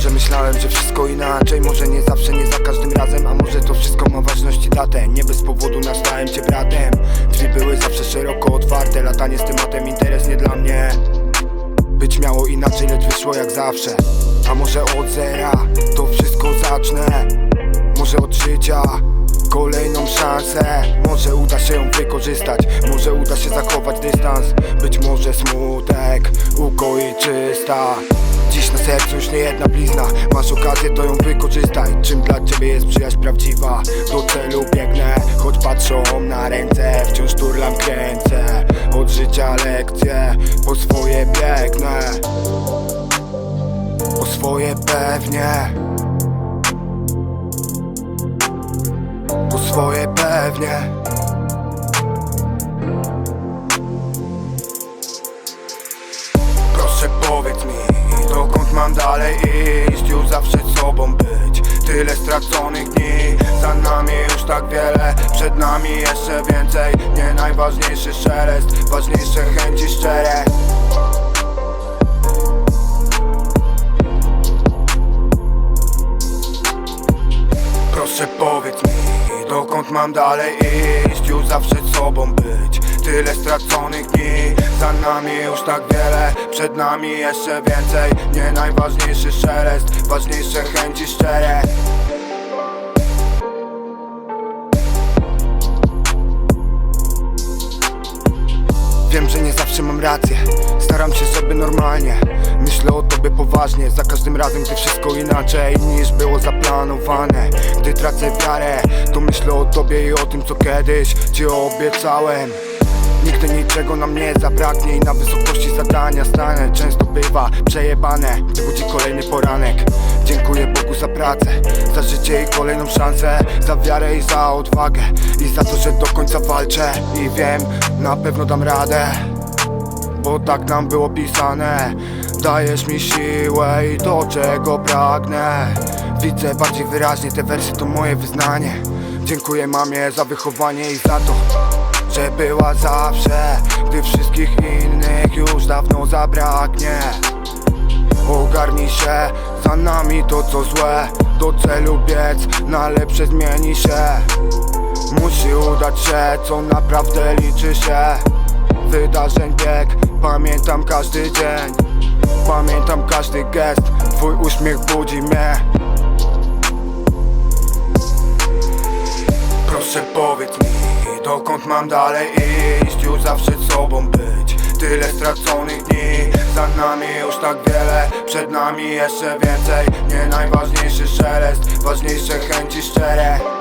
Może myślałem, że wszystko inaczej Może nie zawsze, nie za każdym razem A może to wszystko ma ważność i datę. Nie bez powodu nazwałem cię bratem. Drzwi były zawsze szeroko otwarte Latanie z tematem interes nie dla mnie. Być miało inaczej, lecz wyszło jak zawsze. A może od zera to wszystko zacznę? Może od życia kolejną szansę? Może uda się ją wykorzystać Może uda się zachować dystans? Być może smutek ukoi czysta na sercu już nie jedna blizna. Masz okazję to ją wykorzystaj. Czym dla ciebie jest przyjaźń prawdziwa? Do celu biegnę Choć patrzą na ręce. Wciąż turlam kręcę. Od życia lekcje Po swoje biegnę. Po swoje pewnie. Po swoje pewnie Tyle straconych dni. Za nami już tak wiele Przed nami jeszcze więcej. Nie najważniejszy szelest Ważniejsze chęci szczere. Proszę powiedz mi, dokąd mam dalej iść? Już zawsze sobą być Tyle straconych dni. Za nami już tak wiele Przed nami jeszcze więcej. Nie najważniejszy szelest Ważniejsze chęci szczere. Wiem, że nie zawsze mam rację. Staram się, żeby normalnie. Myślę o tobie poważnie. Za każdym razem, gdy wszystko inaczej Niż było zaplanowane. Gdy tracę wiarę To myślę o tobie i o tym, co kiedyś Ci obiecałem Nigdy niczego nam nie zabraknie I na wysokości zadania stanę Często bywa przejebane Gdy budzi kolejny poranek. Dziękuję Bogu za pracę Za życie i kolejną szansę. Za wiarę i za odwagę I za to, że do końca walczę. I wiem, na pewno dam radę bo tak nam było pisane. Dajesz mi siłę i to czego pragnę. Widzę bardziej wyraźnie, te wersy to moje wyznanie. Dziękuję mamie za wychowanie i za to Że była zawsze, gdy wszystkich innych już dawno zabraknie. Ogarnij się, za nami to co złe. Do celu biec, na lepsze zmieni się. Musi udać się, co naprawdę liczy się. Wydarzeń bieg, pamiętam każdy dzień. Pamiętam każdy gest, twój uśmiech budzi mnie dokąd mam dalej iść? Już zawsze sobą być. Tyle straconych dni. Za nami już tak wiele. Przed nami jeszcze więcej. Nie najważniejszy szelest. Ważniejsze chęci szczere